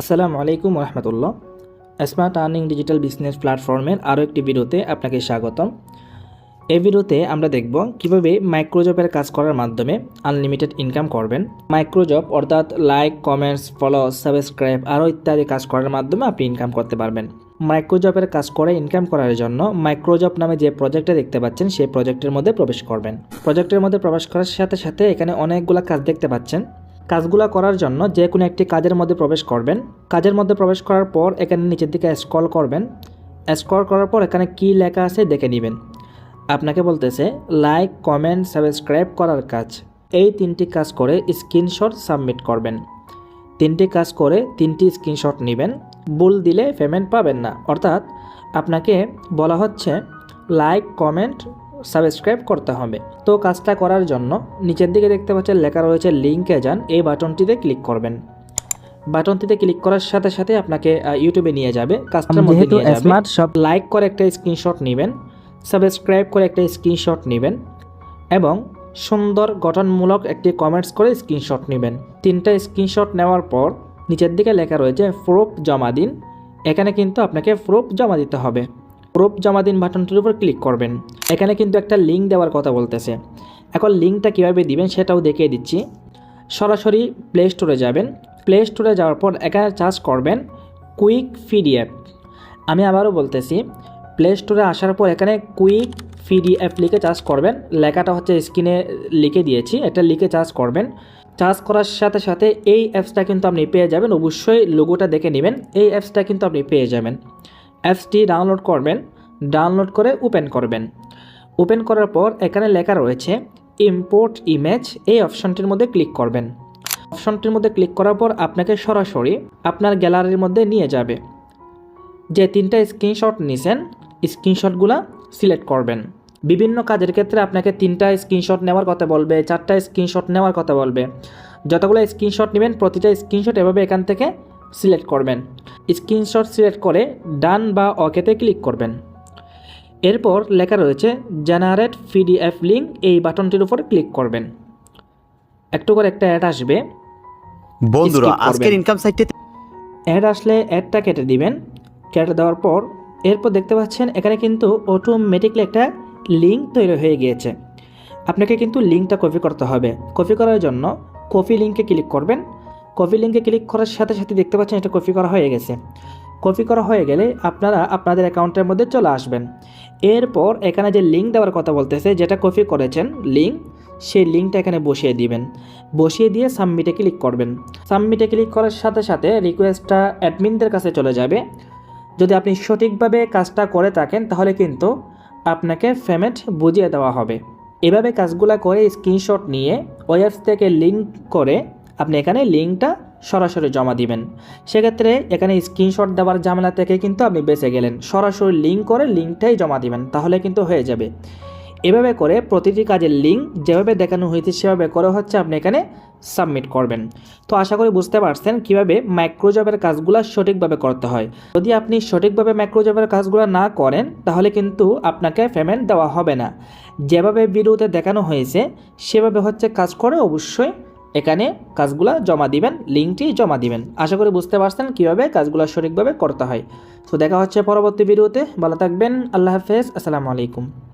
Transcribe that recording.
আসসালামু আলাইকুম রহমতুল্লাহ স্মার্ট আর্নিং ডিজিটাল বিজনেস প্ল্যাটফর্মের আরও একটি ভিডিওতে আপনাকে স্বাগতম। এই ভিডিওতে আমরা দেখব কীভাবে মাইক্রোজবের কাজ করার মাধ্যমে আনলিমিটেড ইনকাম করবেন। মাইক্রোজব অর্থাৎ লাইক, কমেন্টস, ফলো, সাবস্ক্রাইব, আরও ইত্যাদি কাজ করার মাধ্যমে আপনি ইনকাম করতে পারবেন। মাইক্রোজবের কাজ করে ইনকাম করার জন্য মাইক্রোজব নামে যে প্রজেক্টটা দেখতে পাচ্ছেন, সেই প্রজেক্টের মধ্যে প্রবেশ করবেন। প্রজেক্টের মধ্যে প্রবেশ করার সাথে সাথে এখানে অনেকগুলো কাজ দেখতে পাচ্ছেন। কাজগুলো করার জন্য যে কোনো একটি কাজের মধ্যে প্রবেশ করবেন। কাজের মধ্যে প্রবেশ করার পর এখানে নিচের দিকে স্ক্রল করবেন। স্ক্রল করার পর এখানে কি লেখা আছে দেখে নেবেন। আপনাকে বলতেছে লাইক কমেন্ট সাবস্ক্রাইব করার কাজ। এই তিনটি কাজ করে স্ক্রিনশট সাবমিট করবেন। তিনটি কাজ করে তিনটি স্ক্রিনশট নেবেন। ভুল দিলে পেমেন্ট পাবেন না। অর্থাৎ আপনাকে বলা হচ্ছে লাইক কমেন্ট সাবস্ক্রাইব করতে হবে। তো কাজটা করার জন্য নিচের দিকে দেখতে পাচ্ছেন লেখা রয়েছে লিঙ্কে যান এই বাটনটিতে ক্লিক করবেন। বাটনটিতে ক্লিক করার সাথে সাথে আপনাকে ইউটিউবে নিয়ে যাবে। কাজটার মধ্যে স্মার্ট সব লাইক করে একটা স্ক্রিনশট নেবেন। সাবস্ক্রাইব করে একটা স্ক্রিনশট নেবেন। এবং সুন্দর গঠনমূলক একটি কমেন্টস করে স্ক্রিনশট নেবেন। তিনটা স্ক্রিনশট নেওয়ার পর নিচের দিকে লেখা রয়েছে প্রুফ জমা দিন। এখানে কিন্তু আপনাকে প্রুফ জমা দিতে হবে। প্রুফ জমা দিন বাটনটির উপর ক্লিক করবেন। এখানে কিন্তু একটা লিঙ্ক দেওয়ার কথা বলতেছে। এখন লিঙ্কটা কীভাবে দিবেন সেটাও দেখিয়ে দিচ্ছি। সরাসরি প্লে স্টোরে যাবেন। প্লে স্টোরে যাওয়ার পর এখানে চার্জ করবেন কুইক পিডিএফ আমি আবারও বলতেছি প্লে স্টোরে আসার পর এখানে কুইক পিডিএফ লিখে চার্জ করবেন। লেখাটা হচ্ছে স্ক্রিনে লিখে দিয়েছি, এটা লিখে চার্জ করবেন। চার্জ করার সাথে সাথে এই অ্যাপসটা কিন্তু আপনি পেয়ে যাবেন। অবশ্যই লোগোটা দেখে নেবেন। এই অ্যাপসটা কিন্তু আপনি পেয়ে যাবেন। অ্যাপসটি ডাউনলোড করবেন, ডাউনলোড করে ওপেন করবেন। ওপেন করার পর এখানে লেখা রয়েছে ইম্পোর্ট ইমেজ এই অপশনটির মধ্যে ক্লিক করবেন। অপশনটির মধ্যে ক্লিক করার পর আপনাকে সরাসরি আপনার গ্যালারির মধ্যে নিয়ে যাবে। যে তিনটা স্ক্রিনশট নিছেন স্ক্রিনশটগুলো সিলেক্ট করবেন। বিভিন্ন কাজের ক্ষেত্রে আপনাকে তিনটা স্ক্রিনশট নেওয়ার কথা বলবে, চারটা স্ক্রিনশট নেওয়ার কথা বলবে। যতগুলো স্ক্রিনশট নেবেন, প্রতিটা স্ক্রিনশট এভাবে এখান থেকে সিলেক্ট করবেন। স্ক্রিনশট সিলেক্ট করে ডান বা ওকেতে ক্লিক করবেন। এরপর লেখা রয়েছে জেনারেট পিডিএফ লিঙ্ক এই বাটনটির উপর ক্লিক করবেন। একটু করে একটা অ্যাড আসবে। বন্ধুরা আজকের ইনকাম সাইটে অ্যাড আসলে অ্যাডটা কেটে দিবেন। কেটে দেওয়ার পর এরপর দেখতে পাচ্ছেন এখানে কিন্তু অটোমেটিকলি একটা লিঙ্ক তৈরি হয়ে গিয়েছে। আপনাকে কিন্তু লিঙ্কটা কপি করতে হবে। কপি করার জন্য কপি লিঙ্কে ক্লিক করবেন। কপি লিঙ্কে ক্লিক করার সাথে সাথে দেখতে পাচ্ছেন এটা কপি করা হয়ে গেছে। কপি করা হয়ে গেলে আপনারা আপনাদের অ্যাকাউন্টের মধ্যে চলে আসবেন। এরপর এখানে যে লিঙ্ক দেওয়ার কথা বলতেছে, যেটা কপি করেছেন, লিঙ্ক, সেই লিঙ্কটা এখানে বসিয়ে দিবেন। বসিয়ে দিয়ে সাবমিটে ক্লিক করবেন। সাবমিটে ক্লিক করার সাথে সাথে রিকোয়েস্টটা অ্যাডমিনদের কাছে চলে যাবে। যদি আপনি সঠিকভাবে কাজটা করে থাকেন, তাহলে কিন্তু আপনাকে পেমেন্ট বুঝিয়ে দেওয়া হবে। এভাবে কাজগুলো করে স্ক্রিনশট নিয়ে ওয়েবস থেকে লিঙ্ক করে আপনি এখানে লিঙ্কটা সরাসরি জমা দিবেন। সেক্ষেত্রে এখানে স্ক্রিনশট দেওয়ার ঝামেলা থেকে কিন্তু আপনি বেঁচে গেলেন। সরাসরি লিঙ্ক করে লিঙ্কটাই জমা দিবেন, তাহলে কিন্তু হয়ে যাবে। এভাবে করে প্রতিটি কাজের লিঙ্ক যেভাবে দেখানো হয়েছে সেভাবে করে হচ্ছে আপনি এখানে সাবমিট করবেন। তো আশা করি বুঝতে পারছেন কীভাবে মাইক্রোজবের কাজগুলো সঠিকভাবে করতে হয়। যদি আপনি সঠিকভাবে মাইক্রোজবের কাজগুলো না করেন, তাহলে কিন্তু আপনাকে পেমেন্ট দেওয়া হবে না। যেভাবে ভিডিওতে দেখানো হয়েছে, সেভাবে হচ্ছে কাজ করে অবশ্যই এখানে কাজগুলা জমা দিবেন, লিঙ্কটি জমা দিবেন। আশা করি বুঝতে পারছেন কীভাবে কাজগুলো সঠিকভাবে করতে হয়। তো দেখা হচ্ছে পরবর্তী ভিডিওতে। ভালো থাকবেন, আল্লাহ হাফেজ, আসসালামু আলাইকুম।